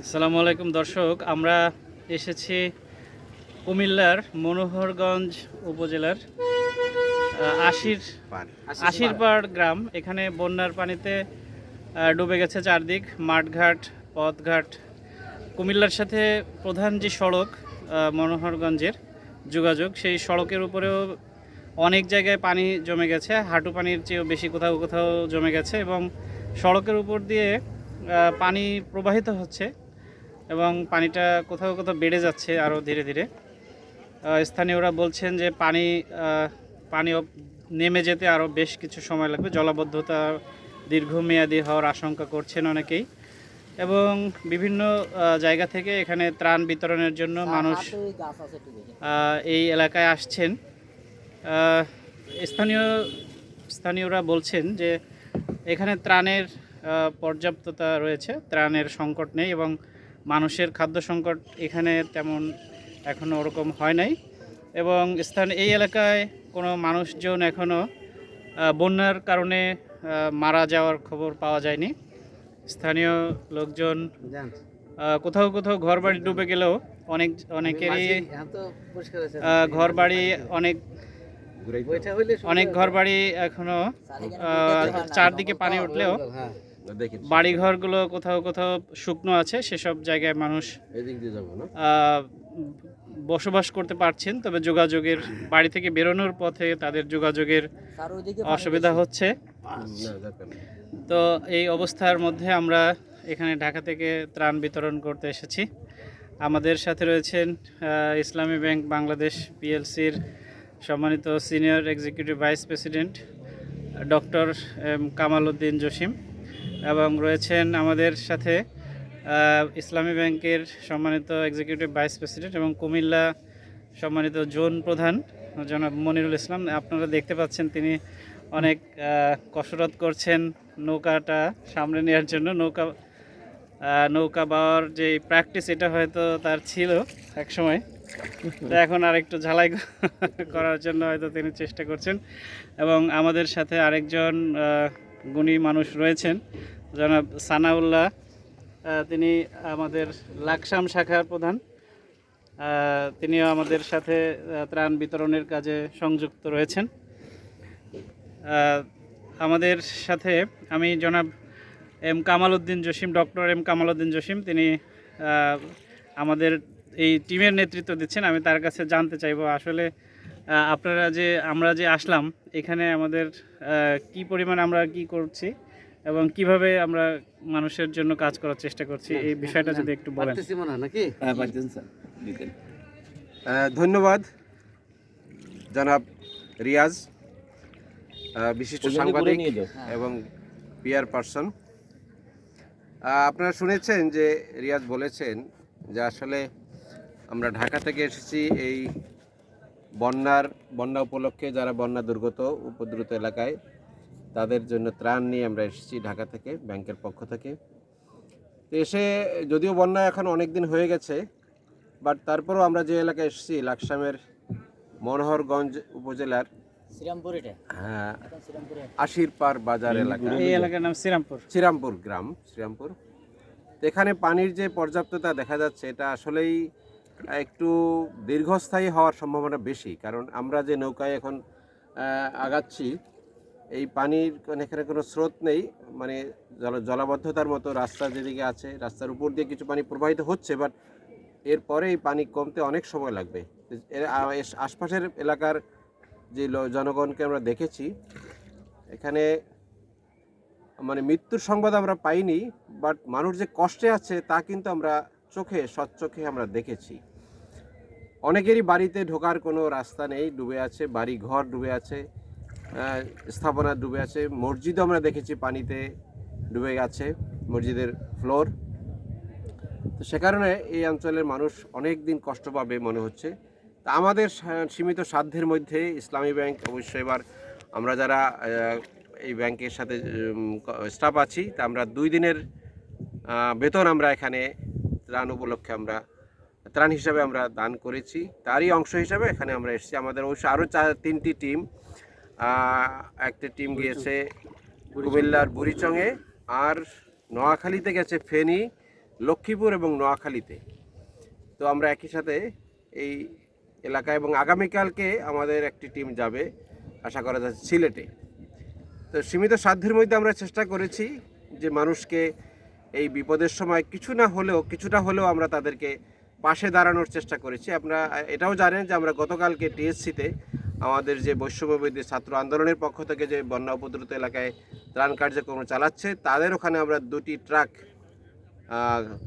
আসসালামু আলাইকুম দর্শক আমরা এসেছি কুমিল্লার মনোহরগঞ্জ উপজেলার আশির আশিরপাড় গ্রাম। এখানে বন্যার পানিতে ডুবে গেছে চারদিক মাঠঘাট পথঘাট। কুমিল্লার সাথে প্রধান যে সড়ক মনোহরগঞ্জের যোগাযোগ সেই সড়কের উপরেও অনেক জায়গায় পানি জমে গেছে। হাঁটু পানির চেয়েও বেশি কোথাও কোথাও জমে গেছে এবং সড়কের উপর দিয়ে পানি প্রবাহিত হচ্ছে এবং পানিটা কোথাও কোথাও বেড়ে যাচ্ছে আরও ধীরে ধীরে। স্থানীয়রা বলছেন যে পানি পানি নেমে যেতে আরও বেশ কিছু সময় লাগবে। জলাবদ্ধতা দীর্ঘমেয়াদী হওয়ার আশঙ্কা করছেন অনেকেই এবং বিভিন্ন জায়গা থেকে এখানে ত্রাণ বিতরণের জন্য মানুষ এই এলাকায় আসছেন। স্থানীয় স্থানীয়রা বলছেন যে এখানে ত্রাণের পর্যাপ্ততা রয়েছে ত্রাণের সংকট নেই এবং মানুষের খাদ্য সংকট এখানে তেমন এখনও ওরকম হয় নাই এবং স্থান এই এলাকায় কোনো মানুষজন এখনও বন্যার কারণে মারা যাওয়ার খবর পাওয়া যায়নি। স্থানীয় লোকজন কোথাও কোথাও ঘর বাড়ি ডুবে গেলেও অনেক অনেকেরই আহ, ঘর বাড়ি অনেক অনেক ঘর বাড়ি এখনও চারদিকে পানি উঠলেও দেখি। বাড়ি ঘরগুলো কোথাও কোথাও শুকনো আছে সেসব জায়গায় মানুষ বসবাস করতে পারছেন তবে যোগাযোগের বাড়ি থেকে বেরোনোর পথে তাদের যোগাযোগের অসুবিধা হচ্ছে। তো এই অবস্থার মধ্যে আমরা এখানে ঢাকা থেকে ত্রাণ বিতরণ করতে এসেছি। আমাদের সাথে রয়েছেন ইসলামী ব্যাংক বাংলাদেশ পিএলসির সম্মানিত senior executive vice president, doctor, M Kamal Uddin Jasim এবং রয়েছেন আমাদের সাথে ইসলামী ব্যাংকের সম্মানিত এক্সিকিউটিভ ভাইস প্রেসিডেন্ট এবং কুমিল্লা সম্মানিত জোন প্রধান, জনাব মনিরুল ইসলাম। আপনারা দেখতে পাচ্ছেন তিনি অনেক কসরত করছেন নৌকাটা সামনে নেওয়ার জন্য। নৌকা নৌকা বাওয়ার যে প্র্যাকটিস এটা হয়তো তার ছিল এক সময় এখন আর একটু ঝালাই করার জন্য হয়তো তিনি চেষ্টা করছেন। এবং আমাদের সাথে আরেকজন গুণী মানুষ রয়েছেন, জনাব সানাউল্লাহ। তিনি আমাদের লাকসাম শাখার প্রধান। তিনিও আমাদের সাথে ত্রাণ বিতরণের কাজে সংযুক্ত রয়েছেন। আমাদের সাথে আমি জনাব M Kamal Uddin Jasim, doctor M Kamal Uddin Jasim. তিনি আমাদের এই টিমের নেতৃত্ব দিচ্ছেন আমি তার কাছে জানতে চাইব আসলে আপনারা যে আমরা যে আসলাম এখানে আমাদের কি পরিমাণ আমরা কি করছি এবং কীভাবে আমরা মানুষের জন্য কাজ করার চেষ্টা করছি এই বিষয়টা যদি একটু বলেন। আহ, ধন্যবাদ। জনাব রিয়াজ বিশিষ্ট সাংবাদিক এবং পিয়ার পার্সন আপনারা শুনেছেন যে রিয়াজ বলেছেন যে আসলে আমরা ঢাকা থেকে এসেছি এই বন্যার বন্যা উপলক্ষে যারা বন্যা দুর্গত উপদ্রুত এলাকায় তাদের জন্য ত্রাণ নিয়ে আমরা এসেছি ঢাকা থেকে ব্যাংকের পক্ষ থেকে। তো এসে যদিও বন্যা এখন অনেক দিন হয়ে গেছে বাট তারপরেও আমরা যে এলাকায় এসেছি লাকসামের মনোহরগঞ্জ উপজেলার শ্রীরামপুর এটা? হ্যাঁ, আশিরপাড় বাজার এলাকা। এই এলাকার নাম শ্রীরামপুর। শ্রীরামপুর গ্রাম শ্রীরামপুর। এখানে পানির যে পর্যাপ্ততা দেখা যাচ্ছে এটা আসলেই একটু দীর্ঘস্থায়ী হওয়ার সম্ভাবনা বেশি, কারণ আমরা যে নৌকায় এখন আগাচ্ছি, এই পানির এখানে কোনো স্রোত নেই মানে জল, জলাবদ্ধতার মতো রাস্তা যেদিকে আছে, রাস্তার উপর দিয়ে কিছু পানি প্রবাহিত হচ্ছে বাট এরপরে এই পানি কমতে অনেক সময় লাগবে। এর আশপাশের এলাকার যে জনগণকে আমরা দেখেছি, এখানে মানে মৃত্যুর সংবাদ আমরা পাইনি বাট মানুষ যে কষ্টে আছে তা কিন্তু আমরা চোখে সচ্চোখে আমরা দেখেছি। অনেকেরই বাড়িতে ঢোকার কোনো রাস্তা নেই, ডুবে আছে বাড়ি ঘর ডুবে আছে স্থাপনা ডুবে আছে, মসজিদও আমরা দেখেছি পানিতে ডুবে গেছে, মসজিদের ফ্লোর। তো সে কারণে এই অঞ্চলের মানুষ অনেক দিন কষ্ট পাবে মনে হচ্ছে। তা আমাদের সীমিত সাধ্যের মধ্যে ইসলামী ব্যাংক অবশ্যই এবার আমরা যারা এই ব্যাংকের সাথে স্টাফ আছি, তা আমরা দুই দিনের বেতন আমরা এখানে ত্রাণ উপলক্ষে আমরা ত্রাণ হিসাবে আমরা দান করেছি। তারই অংশ হিসাবে এখানে আমরা এসেছি। আমাদের অবশ্য আরও চার তিনটি টিম একটা টিম গিয়েছে কুমিল্লার বুড়িচংয়ে। আর নোয়াখালীতে গেছে ফেনী লক্ষ্মীপুর এবং নোয়াখালীতে। তো আমরা একই সাথে এই এলাকা এবং আগামীকালকে আমাদের একটি টিম যাবে আশা করা যাচ্ছে সিলেটে। তো সীমিত সাধ্যের মধ্যে আমরা চেষ্টা করেছি যে মানুষকে এই বিপদের সময় কিছু না হলেও, কিছুটা হলেও আমরা তাদেরকে পাশে দাঁড়ানোর চেষ্টা করেছি। আপনারা এটাও জানেন যে আমরা গতকালকে টিএসসিতে আমাদের যে বৈষম্যবিধি ছাত্র আন্দোলনের পক্ষ থেকে যে বন্যা উপদ্রুত এলাকায় ত্রাণ কার্যক্রম চালাচ্ছে, তাদের ওখানে আমরা দুটি ট্রাক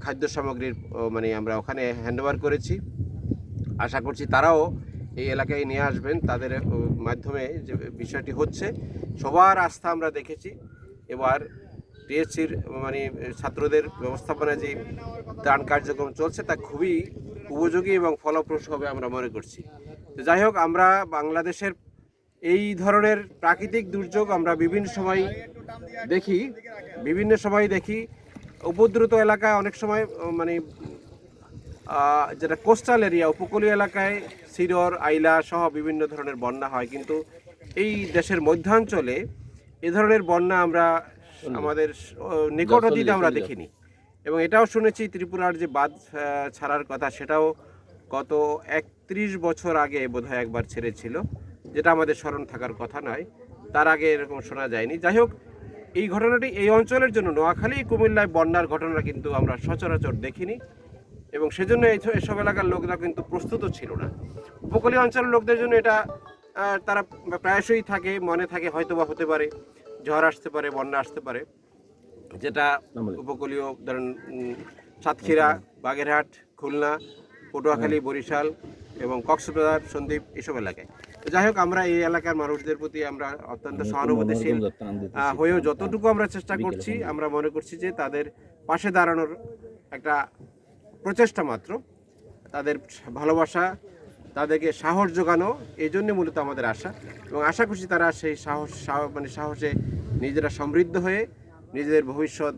খাদ্য সামগ্রীর মানে আমরা ওখানে হ্যান্ডওভার করেছি। আশা করছি তারাও এই এলাকায় নিয়ে আসবেন। তাদের মাধ্যমে যে বিষয়টি হচ্ছে, সবার আস্থা আমরা দেখেছি। এবার টিএসসির মানে ছাত্রদের ব্যবস্থাপনায় যে ত্রাণ কার্যক্রম চলছে তা খুবই উপযোগী এবং ফলপ্রসূ হবে আমরা মনে করছি। যাই হোক, আমরা বাংলাদেশের এই ধরনের প্রাকৃতিক দুর্যোগ আমরা বিভিন্ন সময় দেখি, বিভিন্ন সময় দেখি। উপদ্রুত এলাকায় অনেক সময় মানে যেটা কোস্টাল এরিয়া, উপকূলীয় এলাকায় সিরর আইলা সহ বিভিন্ন ধরনের বন্যা হয়। কিন্তু এই দেশের মধ্যাঞ্চলে এ ধরনের বন্যা আমরা আমাদের নিকট অতীতে আমরা দেখিনি। এবং এটাও শুনেছি ত্রিপুরার যে বাঁধ আহ, ছাড়ার কথা সেটাও গত একত্রিশ বছর আগে বোধহয় একবার ছেড়েছিল যেটা আমাদের স্মরণ থাকার কথা নয়। তার আগে এরকম শোনা যায়নি। যাই হোক এই ঘটনাটি এই অঞ্চলের জন্য নোয়াখালী কুমিল্লায় বন্যার ঘটনা কিন্তু আমরা সচরাচর দেখিনি। এবং সেজন্য এই এসব এলাকার লোকরা কিন্তু প্রস্তুত ছিল না। উপকূলীয় অঞ্চলের লোকদের জন্য এটা তারা প্রায়শই থাকে মনে থাকে হয়তো বা হতে পারে। ঝড় আসতে পারে বন্যা আসতে পারে যেটা উপকূলীয় ধরেন সাতক্ষীরা বাগেরহাট খুলনা পটুয়াখালী বরিশাল এবং কক্সবাজার সন্দ্বীপ এসব এলাকায়। তো যাই হোক আমরা এই এলাকার মানুষদের প্রতি আমরা অত্যন্ত সহানুভূতিশীল হয়েও যতটুকু আমরা চেষ্টা করছি আমরা মনে করছি যে তাদের পাশে দাঁড়ানোর একটা প্রচেষ্টা মাত্র তাদের ভালোবাসা তাদেরকে সাহস যোগানো এই জন্য মূলত আমাদের আশা। এবং আশা করছি তারা সেই সাহস সাহ- মানে সাহসে নিজেরা সমৃদ্ধ হয়ে নিজেদের ভবিষ্যৎ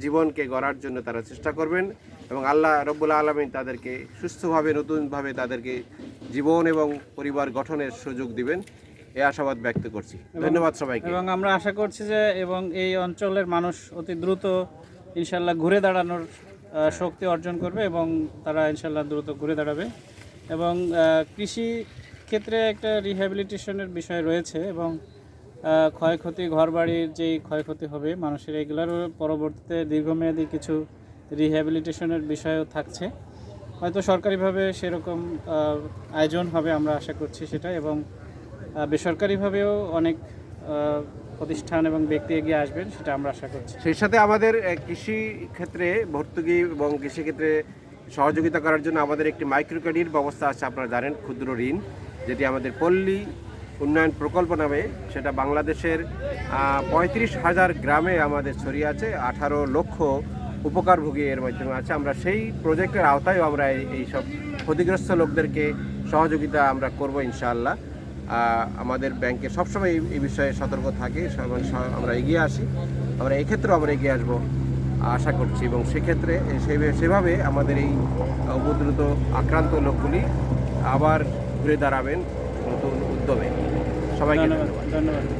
জীবনকে গড়ার জন্য তারা চেষ্টা করবেন এবং আল্লাহ রব্বুল আলমিন তাদেরকে সুস্থভাবে নতুনভাবে তাদেরকে জীবন এবং পরিবার গঠনের সুযোগ দিবেন। এই আশাবাদ ব্যক্ত করছি। ধন্যবাদ সবাইকে। এবং আমরা আশা করছি যে এবং এই অঞ্চলের মানুষ অতি দ্রুত ইনশাল্লাহ ঘুরে দাঁড়ানোর শক্তি অর্জন করবে এবং তারা ইনশাল্লাহ দ্রুত ঘুরে দাঁড়াবে। এবং কৃষি ক্ষেত্রে একটা রিহ্যাবিলিটেশনের বিষয় রয়েছে এবং ক্ষয়ক্ষতি, ঘরবাড়ির যেই ক্ষয়ক্ষতি হবে, মানুষের এগুলোরও পরবর্তীতে দীর্ঘমেয়াদী কিছু রিহ্যাবিলিটেশনের বিষয়ও থাকছে। হয়তো সরকারিভাবে সেরকম আয়োজন হবে আমরা আশা করছি সেটা এবং বেসরকারিভাবেও অনেক প্রতিষ্ঠান এবং ব্যক্তি এগিয়ে আসবেন সেটা আমরা আশা করছি। সেই সাথে আমাদের কৃষি ক্ষেত্রে ভর্তুকি এবং কৃষি ক্ষেত্রে সহযোগিতা করার জন্য আমাদের একটি মাইক্রো ক্রেডিট ব্যবস্থা আছে, আপনারা জানেন, ক্ষুদ্র ঋণ, যেটি আমাদের পল্লী উন্নয়ন প্রকল্প নামে, সেটা বাংলাদেশের পঁয়ত্রিশ হাজার গ্রামে আমাদের ছড়িয়ে আছে, আঠারো লক্ষ উপকারভোগী এর মাধ্যমে আছে। আমরা সেই প্রজেক্টের আওতায়ও আমরা এই- সব ক্ষতিগ্রস্ত লোকদেরকে সহযোগিতা আমরা করব ইনশাআল্লাহ। আমাদের ব্যাংকে সবসময় এই- বিষয়ে সতর্ক থাকে আমরা এগিয়ে আসি। আমরা এক্ষেত্রেও আমরা এগিয়ে আসব। আশা করছি এবং সেক্ষেত্রে সেভাবে আমাদের এই উপদ্রুত আক্রান্ত লোকগুলি আবার ঘুরে দাঁড়াবেন নতুন উদ্যমে। সবাইকে ধন্যবাদ। ধন্যবাদ।